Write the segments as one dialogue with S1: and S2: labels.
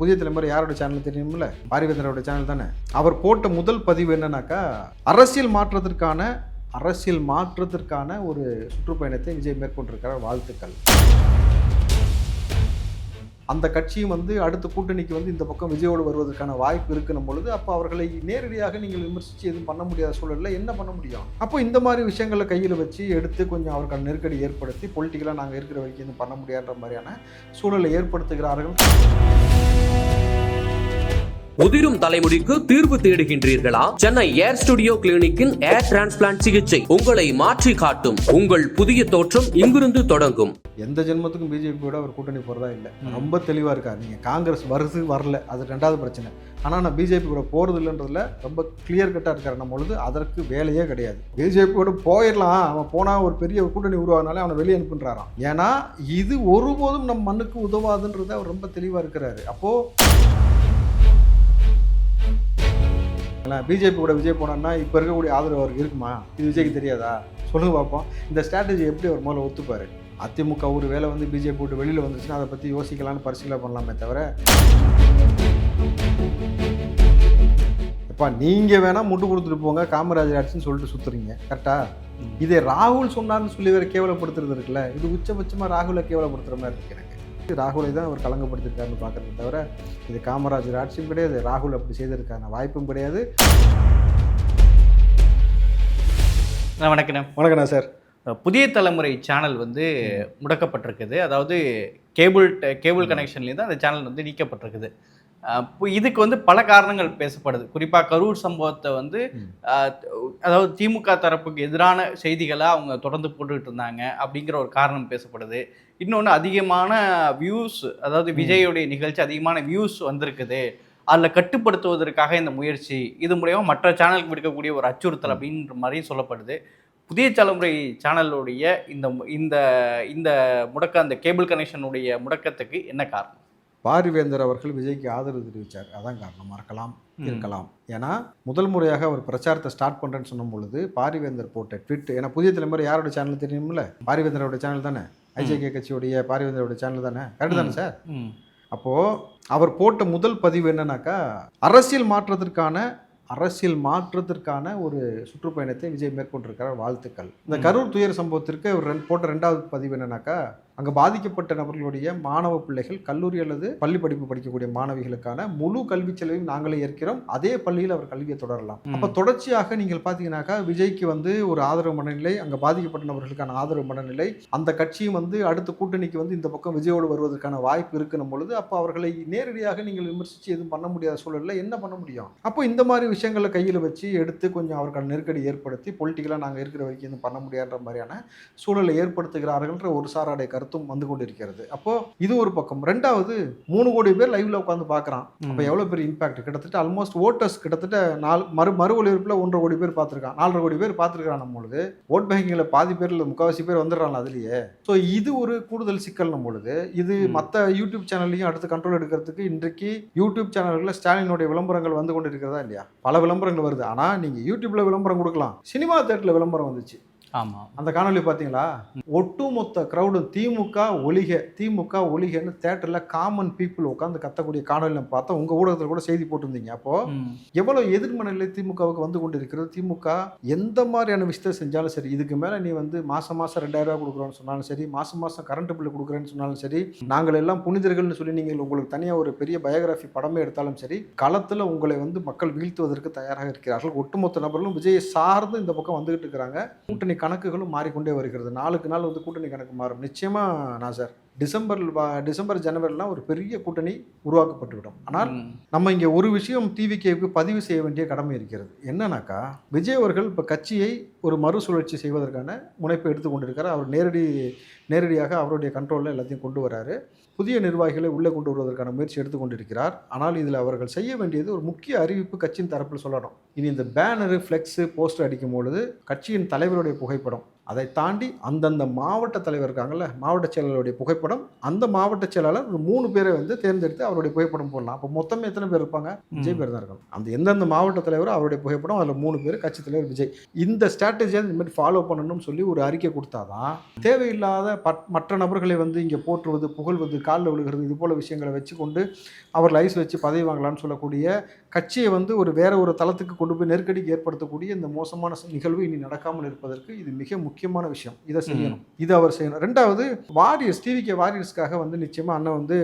S1: புதிய தலைமுறை யாரோட சேனல் தெரியுமில்ல? பாரிவேந்தரோட சேனல் தானே. அவர் போட்ட முதல் பதிவு என்னன்னாக்கா அரசியல் மாற்றத்திற்கான அரசியல் மாற்றத்திற்கான ஒரு சுற்றுப்பயணத்தை விஜய் மேற்கொண்டிருக்கிறார். வாழ்த்துக்கள். அந்த கட்சியும் வந்து அடுத்த கூட்டணிக்கு வந்து இந்த பக்கம் விஜயோடு வருவதற்கான வாய்ப்பு இருக்கணும் பொழுது அப்போ அவர்களை நேரடியாக நீங்கள் விமர்சித்து எதுவும் பண்ண முடியாத சூழலில் என்ன பண்ண முடியும்? அப்போ இந்த மாதிரி விஷயங்களை கையில் வச்சு எடுத்து கொஞ்சம் அவருக்கான நெருக்கடி ஏற்படுத்தி பொலிட்டிக்கலாக நாங்கள் இருக்கிற வரைக்கும் எதுவும் பண்ண முடியாதுன்ற மாதிரியான சூழலை ஏற்படுத்துகிறார்கள்.
S2: உதிரும் தலைமுடிக்கு தீர்வு தேடுகின்றீர்களா? சென்னை ஏர் ஸ்டுடியோ கிளினிக்கின் ஏர் டிரான்ஸ்பிளான்ட் சிகிச்சை உங்களை மாற்றி காட்டும். உங்கள் புதிய தோற்றம் இங்கிருந்து தொடங்கும்.
S1: எந்த ஜென்மத்துக்கும் பிஜேபியோட அவர் கூட்டணி போகிறதா இல்லை. ரொம்ப தெளிவாக இருக்கார் நீங்கள் காங்கிரஸ் வருது வரல. அது ரெண்டாவது பிரச்சனை. ஆனால் நான் பிஜேபி கூட போகிறது இல்லைன்றதுல ரொம்ப கிளியர் கட்டாக இருக்கார். நம்ம பொழுது அதற்கு வேலையே கிடையாது. பிஜேபியோட போயிடலாம். அவன் போனால் ஒரு பெரிய ஒரு கூட்டணி உருவானாலே அவனை வெளியே அனுப்புன்றாராம். ஏன்னா இது ஒருபோதும் நம் மண்ணுக்கு உதவாதுன்றது அவர் ரொம்ப தெளிவாக இருக்கிறாரு. அப்போது பிஜேபி கூட விஜய் போனான்னா இப்போ இருக்கக்கூடிய ஆதரவு அவருக்கு இருக்குமா? இது விஜய்க்கு தெரியாதா? சொல்லுங்க பார்ப்போம் இந்த ஸ்ட்ராட்டஜி எப்படி அவர் முதல்ல ஒத்துப்பார்? அதிமுக ஒரு வேலை வந்து பிஜேபி விட்டு வெளியில் வந்துச்சுன்னா அதை பற்றி யோசிக்கலாம்னு பரிசீலனை பண்ணலாமே தவிர. எப்பா நீங்கள் வேணால் முட்டு கொடுத்துட்டு போங்க. காமராஜர் ஆட்சின்னு சொல்லிட்டு சுற்றுறீங்க கரெக்டா? இதே ராகுல் சொன்னார்னு சொல்லி வேற கேவலப்படுத்துறது இருக்குல்ல. இது உச்சபட்சமாக ராகுலை கேவலப்படுத்துகிற மாதிரி இருக்கு எனக்கு. ராகுலை தான் அவர் கலங்கப்படுத்திருக்காருன்னு பார்க்கறத தவிர இது காமராஜர் ஆட்சியும் கிடையாது. ராகுல் அப்படி செய்ததற்கான வாய்ப்பும் கிடையாது.
S3: அண்ணா, வணக்கண்ணே.
S1: வணக்கண்ணா சார்.
S3: புதிய தலைமுறை சேனல் வந்து முடக்கப்பட்டிருக்குது. அதாவது கேபிள் கேபிள் கனெக்ஷன்லேருந்து அந்த சேனல் வந்து நீக்கப்பட்டிருக்குது. இதுக்கு வந்து பல காரணங்கள் பேசப்படுது. குறிப்பாக கரூர் சம்பவத்தை வந்து அதாவது திமுக தரப்புக்கு எதிரான செய்திகளை அவங்க தொடர்ந்து போட்டுக்கிட்டு இருந்தாங்க அப்படிங்கிற ஒரு காரணம் பேசப்படுது. இன்னொன்று அதிகமான வியூஸ் அதாவது விஜயோடைய நிகழ்ச்சி அதிகமான வியூஸ் வந்திருக்குது. அதில் கட்டுப்படுத்துவதற்காக இந்த முயற்சி இது மூலயமா மற்ற சேனலுக்கு விடுக்கக்கூடிய ஒரு அச்சுறுத்தல் அப்படின்ற மாதிரி சொல்லப்படுது. புதிய தலைமுறை சேனலுடைய இந்த இந்த இந்த முடக்க அந்த கேபிள் கனெக்ஷனுடைய முடக்கத்துக்கு என்ன காரணம்?
S1: பாரிவேந்தர் அவர்கள் விஜய்க்கு ஆதரவு தெரிவித்தார் அதான் காரணமாக இருக்கலாம்
S3: ம்.
S1: இருக்கலாம். ஏன்னா முதல் முறையாக அவர் பிரச்சாரத்தை ஸ்டார்ட் பண்ணுறேன்னு சொன்ன பொழுது பாரிவேந்தர் போட்ட ட்விட் ஏன்னா புதிய தலைமுறை யாரோட சேனல் தெரியுமில்ல பாரிவேந்தரோட சேனல் தானே? ஐஜேகே கட்சியுடைய பாரிவேந்தரோட சேனல் தானே? கரெக்டு தானே சார். அப்போது அவர் போட்ட முதல் பதிவு என்னன்னாக்கா அரசியல் மாற்றத்திற்கான அரசியல் மாற்றத்திற்கான ஒரு சுற்றுப்பயணத்தை விஜய் மேற்கொண்டிருக்கிறார். வாழ்த்துக்கள். இந்த. கரூர் துயர் சம்பவத்திற்கு அவர் போட்ட ரெண்டாவது பதிவு என்னன்னாக்கா அங்கே பாதிக்கப்பட்ட நபர்களுடைய மாணவ பிள்ளைகள் கல்லூரி அல்லது பள்ளி படிப்பு படிக்கக்கூடிய மாணவிகளுக்கான முழு கல்வி செலவையும் நாங்களே ஏற்கிறோம். அதே பள்ளியில் அவர் கல்வியை தொடரலாம். அப்போ தொடர்ச்சியாக நீங்கள் பார்த்தீங்கன்னாக்கா விஜய்க்கு வந்து ஒரு ஆதரவு மனநிலை அங்கே பாதிக்கப்பட்ட நபர்களுக்கான ஆதரவு மனநிலை அந்த கட்சியும் வந்து அடுத்த கூட்டணிக்கு வந்து இந்த பக்கம் விஜயோடு வருவதற்கான வாய்ப்பு இருக்கணும் பொழுது அப்போ அவர்களை நேரடியாக நீங்கள் விமர்சித்து எதுவும் பண்ண முடியாத சூழலில் என்ன பண்ண முடியும்? அப்போ இந்த மாதிரி விஷயங்களை கையில் வச்சு எடுத்து கொஞ்சம் அவர்கள் நெருக்கடி ஏற்படுத்தி பொலிட்டிக்கலாக நாங்கள் இருக்கிற வரைக்கும் எதுவும் பண்ண முடியாதுன்ற மாதிரியான சூழலை ஏற்படுத்துகிறார்கள்ன்ற ஒரு சாராடைய கருத்தும் வந்து கொண்டிருக்கிறது. அப்போ இது ஒரு பக்கம். ரெண்டாவது மூணு கோடி பேர் லைவ்ல உட்காந்து பார்க்குறான். அப்போ எவ்வளோ பெரிய இம்பாக்ட் கிட்டத்தட்ட ஆல்மோஸ்ட் ஓட்டர்ஸ் கிட்டத்தட்ட நாலு மறு மறு ஒளிபரப்பில் ஒன்றரை கோடி பேர் பார்த்துருக்கான். நாலரை கோடி பேர் பார்த்துருக்கான் நம்மளுது ஓட் பேங்கிங்கில் பாதி பேர் இல்லை முக்கால்வாசி பேர் வந்துடுறாங்க அதுலேயே. ஸோ இது ஒரு கூடுதல் சிக்கல் நம்மளுது இது. மற்ற யூடியூப் சேனல்லையும் அடுத்து கண்ட்ரோல் எடுக்கிறதுக்கு இன்றைக்கு யூடியூப் சேனல்களில் ஸ்டாலினுடைய விளம்பரங்கள் வந்து கொண்டு இருக்கிறதா இல்லையா? பல விளம்பரங்கள் வருது. ஆனால் நீங்கள் யூடியூப்ல விளம்பரம் கொடுக்கலாம். சினிமா தேட்டரில் விளம்பரம் வந்துச்சு.
S3: ஆமாம்
S1: அந்த காணொளி பார்த்தீங்களா ஒட்டுமொத்த க்ரௌடு திமுக ஒளிக திமுக ஒளிகன்னு தேட்டரில் காமன் பீப்புள் உட்காந்து கத்தக்கூடிய காணொலி நம்ம பார்த்தோம். உங்கள் ஊடகத்தில் கூட செய்தி போட்டிருந்தீங்க. அப்போ
S3: ம்.
S1: எவ்வளவு எதிர்மனையில் திமுகவுக்கு வந்து கொண்டு இருக்கிறது திமுக எந்த மாதிரியான விஷயத்தை செஞ்சாலும் சரி இதுக்கு மேலே நீ வந்து மாசம் மாசம் ரெண்டாயிரம் ரூபாய் கொடுக்குறோன்னு சொன்னாலும் சரி மாசம் மாசம் கரண்ட் பில்லு கொடுக்குறேன்னு சொன்னாலும் சரி நாங்கள் எல்லாம் புனிதர்கள்னு சொல்லி நீங்கள் உங்களுக்கு தனியாக ஒரு பெரிய பயோகிராஃபி படமே எடுத்தாலும் சரி களத்தில் உங்களை வந்து மக்கள் வீழ்த்துவதற்கு தயாராக இருக்கிறார்கள். ஒட்டுமொத்த நபர்களும் விஜயை சார்ந்து இந்த பக்கம் வந்துகிட்டு இருக்கிறாங்க. கூட்டணி கணக்குகளும் மாறிக்கொண்டே வருகிறது. நாளுக்கு நாள் வந்து கூட்டணி கணக்கு மாறும். நிச்சயமாக நான் சார் டிசம்பர் டிசம்பர் ஜனவரிலாம் ஒரு பெரிய கூட்டணி உருவாக்கப்பட்டுவிடும். ஆனால். நம்ம இங்கே ஒரு விஷயம் டிவிகேவுக்கு பதிவு செய்ய வேண்டிய கடமை இருக்கிறது. என்னன்னாக்கா விஜய் அவர்கள் இப்போ கட்சியை ஒரு மறுசுழற்சி செய்வதற்கான முனைப்பை எடுத்து கொண்டிருக்காரு அவர் நேரடி நேரடியாக அவருடைய கண்ட்ரோலில் எல்லாத்தையும் கொண்டு வராரு. புதிய நிர்வாகிகளை உள்ளே கொண்டு வருவதற்கான முயற்சி எடுத்து கொண்டிருக்கிறார். ஆனால் இதில் அவர்கள் செய்ய வேண்டியது ஒரு முக்கிய அறிவிப்பு கட்சியின் தரப்பில் சொல்லணும். இனி இந்த பேனரு ஃப்ளெக்ஸு போஸ்டர் அடிக்கும் பொழுது கட்சியின் தலைவருடைய புகைப்படம் அதை தாண்டி அந்தந்த மாவட்ட தலைவர் இருக்காங்கல்ல மாவட்ட செயலாளருடைய புகைப்படம் அந்த மாவட்ட செயலாளர் ஒரு மூணு பேரை வந்து தேர்ந்தெடுத்து அவருடைய புகைப்படம் போடலாம். அப்போ மொத்தமே எத்தனை பேர் இருப்பாங்க? விஜய் பேர் தான் இருக்கணும். அந்த எந்தெந்த மாவட்ட தலைவரோ அவருடைய புகைப்படம் அதில் மூணு பேர் கட்சி தலைவர் விஜய். இந்த ஸ்ட்ராட்டஜியை இந்த மாதிரி ஃபாலோ பண்ணணும்னு சொல்லி ஒரு அறிக்கை கொடுத்தாதான் தேவையில்லாத மற்ற நபர்களை வந்து இங்கே போற்றுவது புகழ்வது காலில் விழுகிறது இது போல விஷயங்களை வச்சுக்கொண்டு அவர் லைஸ் வச்சு பதவி வாங்கலாம்னு சொல்லக்கூடிய கட்சியை வந்து ஒரு வேற ஒரு தளத்துக்கு கொண்டு போய் நெருக்கடிக்கு ஏற்படுத்தக்கூடிய இந்த மோசமான நிகழ்வு இனி நடக்காமல் இருப்பதற்கு இது மிக முக்கியமான விஷயம். இதை செய்யணும். இது அவர் செய்யணும். ரெண்டாவது வாரியர்ஸ் டிவிகே வாரியர்ஸ்க்காக வந்து நிச்சயமா அண்ணன் வந்து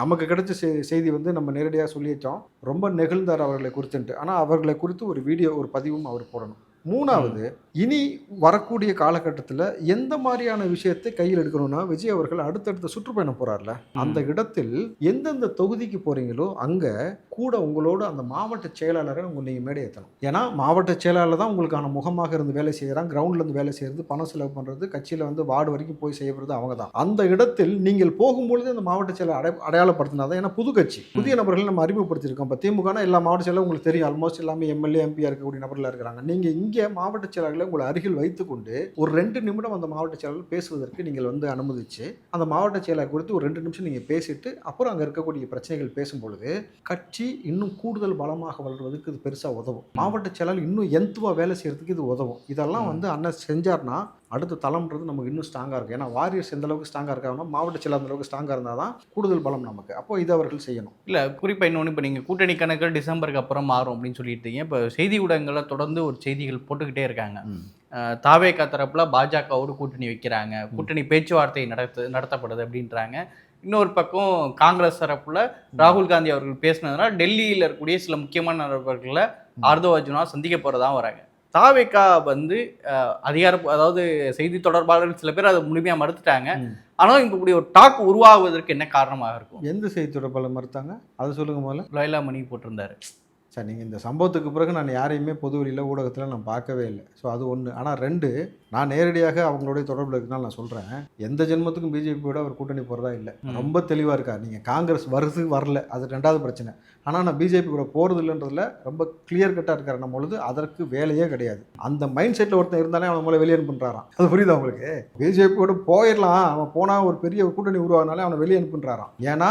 S1: நமக்கு கிடைச்ச செய்தி வந்து நம்ம நேரடியாக சொல்லிட்டோம் ரொம்ப நெகிழ்ந்தார் அவர்களை குறித்துன்ட்டு. ஆனால் அவர்களை குறித்து ஒரு வீடியோ ஒரு பதிவும் அவர் போடணும். மூணாவது இனி வரக்கூடிய காலகட்டத்தில் எந்த மாதிரியான விஷயத்தை கையில் எடுக்கணும்னா விஜய் அவர்கள் அடுத்தடுத்த சுற்றுப்பயணம் போறார்ல? அந்த இடத்தில் எந்தெந்த தொகுதிக்கு போறீங்களோ அங்க கூட உங்களோட அந்த மாவட்ட செயலாளரை உங்க நீங்க மேடை ஏற்றணும் ஏன்னா மாவட்ட செயலாளர் தான் உங்களுக்கான முகமாக இருந்து வேலை செய்யறாங்க கிரவுண்ட்ல இருந்து வேலை செய்யறது பணம் செலவு பண்றது கட்சியில வந்து வார்டு வரைக்கும் போய் செய்யறது அவங்க தான். அந்த இடத்தில் நீங்கள் போகும்பொழுது அந்த மாவட்ட செயலர் அடை அடையாளப்படுத்தினா தான் ஏன்னா புது கட்சி. புதிய நபர்களை நம்ம அறிமுகப்படுத்தியிருக்கோம். இப்போ திமுகனா எல்லா மாவட்ட செயலரும் உங்களுக்கு தெரியும். ஆல்மோஸ்ட் எல்லாமே எம்எல்ஏ எம்பியா இருக்கக்கூடிய நபர்களாக இருக்கிறாங்க. நீங்க இங்கே மாவட்ட செயலாளர்களை உங்களை அருகில் வைத்துக்கொண்டு ஒரு ரெண்டு நிமிடம் அந்த மாவட்ட செயலாளர் பேசுவதற்கு நீங்கள் வந்து அனுமதிச்சு அந்த மாவட்ட செயலாளர் குறித்து ஒரு ரெண்டு நிமிஷம் நீங்கள் பேசிட்டு அப்புறம் அங்கே இருக்கக்கூடிய பிரச்சனைகள் பேசும் பொழுது கட்சி இன்னும் கூடுதல் பலமாக வளர்வதற்கு இது பெருசாக உதவும். மாவட்ட செயலாளர் இன்னும் எந்துவா வேலை செய்யறதுக்கு இது உதவும். இதெல்லாம் வந்து அண்ணன் செஞ்சார்னா அடுத்த தளம்ன்றது நமக்கு இன்னும் ஸ்ட்ராங்காக இருக்கும் ஏன்னா வாரியர்ஸ் எந்த அளவுக்கு ஸ்ட்ராங்காக இருக்காங்கன்னா மாவட்ட செயலாளர் அந்த அளவுக்கு ஸ்ட்ராங்காக இருந்தால் தான் கூடுதல் பலம் நமக்கு. அப்போ இது அவர்கள் செய்யணும்.
S3: இல்லை குறிப்பாக இன்னொன்று இப்போ நீங்கள் கூட்டணி கணக்குகள் டிசம்பருக்கு அப்புறம் மாறும் அப்படின்னு சொல்லிட்டீங்க. இப்போ செய்தி ஊடகங்களில் தொடர்ந்து ஒரு செய்திகள் போட்டுக்கிட்டே இருக்காங்க. அஹ் தாவேகா தரப்புல பாஜகவோடு கூட்டணி வைக்கிறாங்க. கூட்டணி பேச்சுவார்த்தை நடத்து நடத்தப்படுது அப்படின்றாங்க. இன்னொரு பக்கம் காங்கிரஸ் தரப்புல ராகுல் காந்தி அவர்கள் பேசினதுனால டெல்லியில் இருக்கக்கூடிய சில முக்கியமான நபர்களை ஆர்தோ அர்ஜுனா சந்திக்க போறதா வராங்க. தாவேகா வந்து அதிகார அதாவது செய்தி தொடர்பாளர்கள் சில பேர் அதை முழுமையாக மறுத்துட்டாங்க. ஆனால் இப்போ இப்படி ஒரு டாக் உருவாகுவதற்கு என்ன காரணமாக இருக்கும்?
S1: எந்த செய்தி தொடர்பாளர் மறுத்தாங்க? அதை சொல்லுங்க முதல்ல.
S3: லோயலா மணி போட்டிருந்தாரு.
S1: சார் நீங்கள் இந்த சம்பவத்துக்கு பிறகு நான் யாரையுமே பொது வெளியில் ஊடகத்தில் நான் பார்க்கவே இல்லை. ஸோ அது ஒன்று ஆனால் ரெண்டு நான் நேரடியாக அவங்களுடைய தொடர்பில் இருக்கனால நான் சொல்கிறேன் எந்த ஜென்மத்துக்கும் பிஜேபியோட அவர் கூட்டணி போகிறதா இல்லை. ரொம்ப தெளிவாக இருக்கார். நீங்கள் காங்கிரஸ் வருது வரல. அது ரெண்டாவது பிரச்சனை. ஆனால் நான் பிஜேபி கூட போகிறது இல்லைன்றதுல ரொம்ப கிளியர் கட்டாக இருக்கிற நம்ம பொழுது. அதற்கு வேலையே கிடையாது. அந்த மைண்ட் செட்டில் ஒருத்தன் இருந்தாலே அவன் மூலம் வெளியே அனுப்புன்றாராம். அது புரியுது அவங்களுக்கு பிஜேபி கூட போயிடலாம். அவன் போனால் ஒரு பெரிய கூட்டணி உருவானாலே அவனை வெளியே அனுப்புன்றாராம். ஏன்னா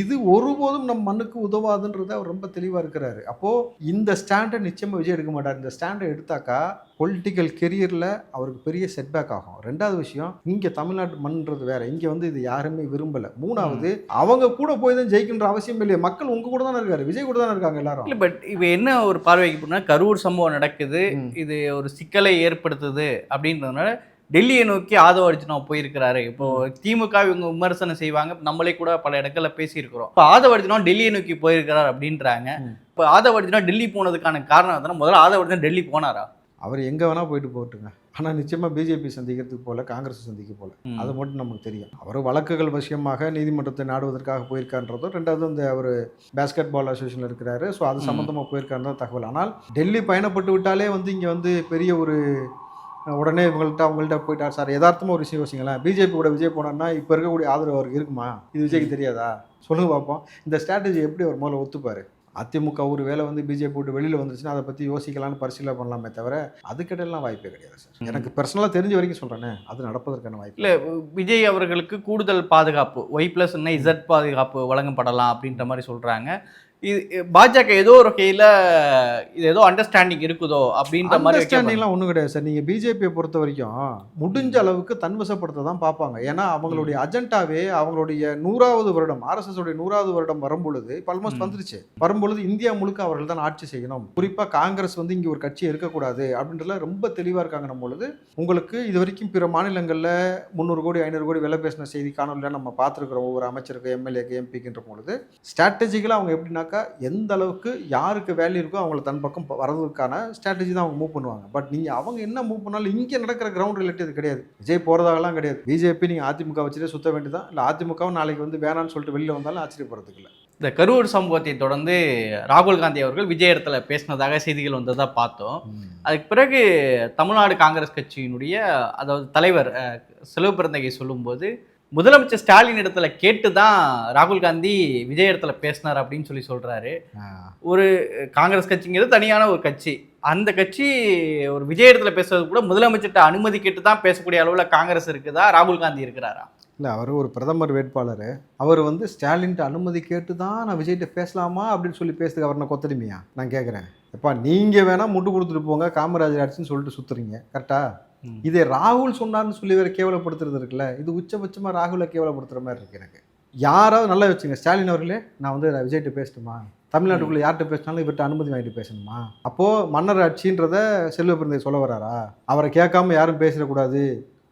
S1: இது ஒருபோதும் நம் மண்ணுக்கு உதவாதுன்றத அவர் ரொம்ப தெளிவாக இருக்கிறாரு. அப்போது இந்த ஸ்டாண்டை நிச்சயமாக விஜய் எடுக்க மாட்டார். இந்த ஸ்டாண்டை எடுத்தாக்கா பொலிட்டிக்கல் கெரியரில் அவருக்கு பெரிய செட்பேக் ஆகும். ரெண்டாவது விஷயம் இங்கே தமிழ்நாட்டு மண்ன்றது வேற. இங்கே வந்து இது யாருமே விரும்பலை. மூணாவது அவங்க கூட போய் தான் ஜெயிக்கின்ற அவசியம் இல்லையே. மக்கள் உங்க கூட தானே இருக்காரு. விஜய் கூட தானே இருக்காங்க எல்லாரும்.
S3: இல்லை பட் இப்போ என்ன ஒரு பார்வைக்கு போனால் கரூர் சம்பவம் நடக்குது. இது ஒரு சிக்கலை ஏற்படுத்துது அப்படின்றதுனால டெல்லியை நோக்கி ஆதவ அர்ஜுனா போயிருக்கிறாரு. இப்போ திமுக இவங்க விமர்சனம் செய்வாங்க. நம்மளே கூட பல இடங்கள்ல பேசியிருக்கிறோம். இப்போ ஆதவ அர்ஜுனா டெல்லியை நோக்கி போயிருக்கிறார் அப்படின்றாங்க. இப்போ ஆதவ அர்ஜுனா டெல்லி போனதுக்கான காரணம் தானே முதல்ல ஆதவ அர்ஜுனா டெல்லி போனாரா?
S1: அவர் எங்கே வேணால் போயிட்டு போட்டுங்க ஆனால் நிச்சயமாக பிஜேபி சந்திக்கிறதுக்கு போல காங்கிரஸ் சந்திக்க போல. அது மட்டும் நமக்கு தெரியும். அவர் வழக்குகள் விஷயமாக நீதிமன்றத்தை நாடுவதற்காக போயிருக்கான்றதும் ரெண்டாவது இந்த அவர் பேஸ்கெட் பால் அசோசியேஷனில் இருக்கிறாரு. ஸோ அது. சம்மந்தமாக போயிருக்காருன்னு தகவல். ஆனால் டெல்லி பயணப்பட்டு விட்டாலே வந்து இங்கே வந்து பெரிய ஒரு உடனே இவங்கள்ட்ட அவங்கள்ட்ட போயிட்டார். சார் யதார்த்தமாக ஒரு விஷயம் யோசிங்களேன். பிஜேபி கூட விஜய் போனார்னா இப்போ இருக்கக்கூடிய ஆதரவு அவருக்கு இருக்குமா? இது விஜய்க்கு தெரியாதா? சொல்லுங்க பார்ப்போம் இந்த ஸ்ட்ராட்டஜி எப்படி அவர் முதல்ல ஒத்துப்பார்? அதிமுக ஒரு வேலை வந்து பிஜேபி விட்டு வெளியில் வந்துருச்சுன்னா அதை பற்றி யோசிக்கலாம்னு பரிசீலனை பண்ணலாமே தவிர அதுக்கிட்டலாம் வாய்ப்பே கிடையாது சார். எனக்கு பர்சனலாக தெரிஞ்ச வரைக்கும் சொல்கிறேனே அது நடப்பதற்கான வாய்ப்பு.
S3: இல்ல விஜய் அவர்களுக்கு கூடுதல் பாதுகாப்பு ஒய் பிளஸ் இசட் பாதுகாப்பு வழங்கப்படலாம் அப்படின்ற மாதிரி சொல்றாங்க. இது பாஜக ஏதோ ஒரு வகையில இது ஏதோ அண்டர்ஸ்டாண்டிங் இருக்குதோ அப்படின்ற மாதிரி.
S1: அண்டர்ஸ்டாண்டிங்லாம் ஒன்றும் கிடையாது சார். நீங்கள் பிஜேபியை பொறுத்த வரைக்கும் முடிஞ்ச அளவுக்கு தன்வசப்படுத்த தான் பார்ப்பாங்க. ஏன்னா அவங்களுடைய அஜெண்டாவே அவங்களுடைய நூறாவது வருடம் ஆர்எஸ்எஸ் உடைய நூறாவது வருடம் வரும்பொழுது இப்போ ஆல்மோஸ்ட். வந்துருச்சு. வரும்பொழுது இந்தியா முழுக்க அவர்கள் தான் ஆட்சி செய்யணும். குறிப்பாக காங்கிரஸ் வந்து இங்கே ஒரு கட்சி இருக்கக்கூடாது அப்படின்றதுல ரொம்ப தெளிவாக இருக்காங்க பொழுது. உங்களுக்கு இது வரைக்கும் பிற மாநிலங்களில் முந்நூறு கோடி ஐநூறு கோடி விலை பேசின செய்தி காணொலியில் நம்ம பார்த்துருக்குறோம். ஒவ்வொரு அமைச்சருக்கு எம்எல்ஏக்கு எம்பிக்குன்ற பொழுது. ஸ்ட்ராட்டஜிக்கலாக அவங்க எப்படின்னாக்கா எந்த அளவுக்கு யாருக்கு வேல்யூ இருக்கோ அவங்கள தன் பக்கம் வர்றதுக்கான ஸ்ட்ராட்டஜி தான் அவங்க மூவ் பண்ணுவாங்க. பட் நீங்கள் அவங்க என்ன மூவ் பண்ணாலும் இங்கே நடக்கிற கிரவுண்ட் ரிலேட்டட் கிடையாது. விஜய் போகிறதாகலாம் கிடையாது. பிஜேபி நீங்கள் அதிமுக வச்சுட்டே சுத்த வேண்டியதான் இல்லை அதிமுகவும் நாளைக்கு வந்து வேணான்னு சொல்லிட்டு வெளியில் வந்தாலும் ஆச்சரியப்படுறதுக்கு இல்லை.
S3: இந்த கரூர் சம்பவத்தை தொடர்ந்து ராகுல் காந்தி அவர்கள் விஜய் இடத்துல பேசினதாக செய்திகள் வந்ததா பார்த்தோம். அதுக்கு பிறகு தமிழ்நாடு காங்கிரஸ் கட்சியினுடைய அதாவது தலைவர் செலவு பிறந்தகை சொல்லும்போது முதலமைச்சர் ஸ்டாலின் இடத்துல கேட்டு தான் ராகுல் காந்தி விஜய் இடத்துல பேசினார் அப்படின்னு சொல்லி சொல்றாரு. ஒரு காங்கிரஸ் கட்சிங்கிறது தனியான ஒரு கட்சி. அந்த கட்சி ஒரு விஜய் இடத்துல பேசுறது கூட முதலமைச்சர்கிட்ட அனுமதி கேட்டு தான் பேசக்கூடிய அளவுல காங்கிரஸ் இருக்குதா? ராகுல் காந்தி இருக்கிறாரா?
S1: இல்லை அவர் ஒரு பிரதமர் வேட்பாளர். அவர் வந்து ஸ்டாலின்ட்டு அனுமதி கேட்டு தான் நான் விஜய்கிட்ட பேசலாமா அப்படின்னு சொல்லி பேசுறதுக்கு அவர் நான் கொத்தடிமையா? நான் கேட்குறேன் எப்பா நீங்கள் வேணால் முட்டு கொடுத்துட்டு போங்க காமராஜர் ஆட்சின்னு சொல்லிட்டு சுற்றுறீங்க கரெக்டா?
S3: ம்.
S1: இதே ராகுல் சொன்னார்னு சொல்லி வேற கேவலப்படுத்துறது இருக்குல்ல இது உச்சபட்சமாக ராகுலை கேவலப்படுத்துற மாதிரி இருக்கு எனக்கு யாராவது நல்லா வச்சுங்க ஸ்டாலின் அவர்களே நான் வந்து விஜய்கிட்ட பேசட்டுமா? தமிழ்நாட்டுக்குள்ளே யார்கிட்ட பேசினாலும் இவர்கிட்ட அனுமதி வாங்கிட்டு பேசணுமா? அப்போது மன்னர் ஆட்சின்றத செல்வ பிறந்தை சொல்ல வராரா? அவரை கேட்காம யாரும் பேசிடக்கூடாது.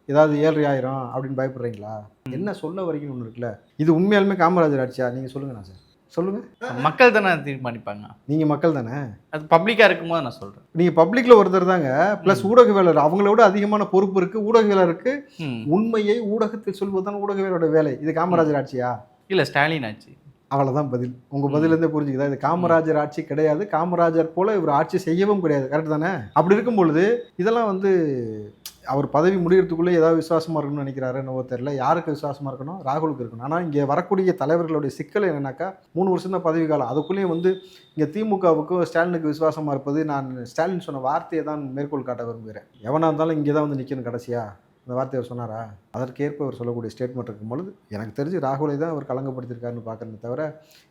S1: ஏதாவது ஏழ்ரை ஆயிரம் அப்படின்னு பயப்படுறீங்களா? என்ன சொல்ல வரீங்கன்னு ஒன்று இருக்குல்ல. இது உண்மையாலுமே காமராஜர் ஆட்சியா? நீங்கள் சொல்லுங்கண்ணா சார். சொல்லுங்கள்
S3: மக்கள் தானே தீர்மானிப்பாங்க?
S1: நீங்கள் மக்கள் தானே?
S3: அது பப்ளிக்கா இருக்கும்போது நான் சொல்றேன்.
S1: நீங்கள் பப்ளிக்கில் ஒருத்தர் தாங்க. ப்ளஸ் ஊடகவியலர் அவங்கள விட அதிகமான பொறுப்பு இருக்குது ஊடகவியலருக்கு. உண்மையை ஊடகத்தில் சொல்வது தான் ஊடகவியலோட வேலை. இது காமராஜர் ஆட்சியா?
S3: இல்ல ஸ்டாலின் ஆச்சு
S1: அவ்வளோதான் பதில். உங்கள் பதிலேருந்தே புரிஞ்சுக்குதா? இது காமராஜர் ஆட்சி கிடையாது. காமராஜர் போல இவர் ஆட்சி செய்யவும் கிடையாது. கரெக்ட் தானே? அப்படி இருக்கும் பொழுது இதெல்லாம் வந்து அவர் பதவி முடியறதுக்குள்ளே ஏதாவது விசுவாசமாக இருக்கணும்னு நினைக்கிறாரு என்னவோ தெரியல. யாருக்கு விசுவாசமாக இருக்கணும்? ராகுலுக்கு இருக்கணும். ஆனால் இங்கே வரக்கூடிய தலைவர்களுடைய சிக்கல் என்னன்னாக்கா மூணு வருஷம் தான் பதவி காலம். அதுக்குள்ளேயும் வந்து இங்கே திமுகவுக்கும் ஸ்டாலினுக்கு விசுவாசமாக இருப்பது நான் ஸ்டாலின் சொன்ன வார்த்தையை தான் மேற்கோள் காட்ட விரும்புகிறேன். எவனாக இருந்தாலும் இங்கே தான் வந்து நிற்கணும் கடைசியா. அந்த வார்த்தையை அவர் சொன்னாரா? அதற்கேற்ப அவர் சொல்லக்கூடிய ஸ்டேட்மெண்ட் இருக்கும் பொழுது எனக்கு தெரிஞ்சு ராகுலை தான் அவர் கலங்கப்படுத்தியிருக்காருன்னு பார்க்கறமே தவிர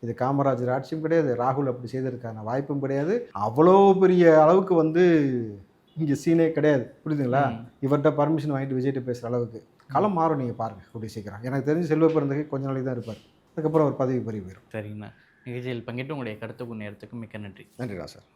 S1: இது காமராஜர் ஆட்சியும் கிடையாது ராகுல் அப்படி செய்ததற்கான வாய்ப்பும் கிடையாது. அவ்வளோ பெரிய அளவுக்கு வந்து இங்கே சீனே கிடையாது. புரியுதுங்களா. இவர்கிட்ட பர்மிஷன் வாங்கிட்டு விஜய்கிட்ட பேசுகிற அளவுக்கு. களம் மாறும் நீங்கள் பாருங்கள் கூடிய சீக்கிரம். எனக்கு தெரிஞ்சு செல்வ பிறந்தக்கு கொஞ்ச நாளைக்கு தான் இருப்பார். அதுக்கப்புறம் அவர் பதவி பறி போயிடும்
S3: சரிங்கண்ணா. நிகழ்ச்சியில் பங்கிட்டு உங்களுடைய கருத்துக்கும் நேரத்துக்கும் மிக்க நன்றி.
S1: நன்றிடா சார்.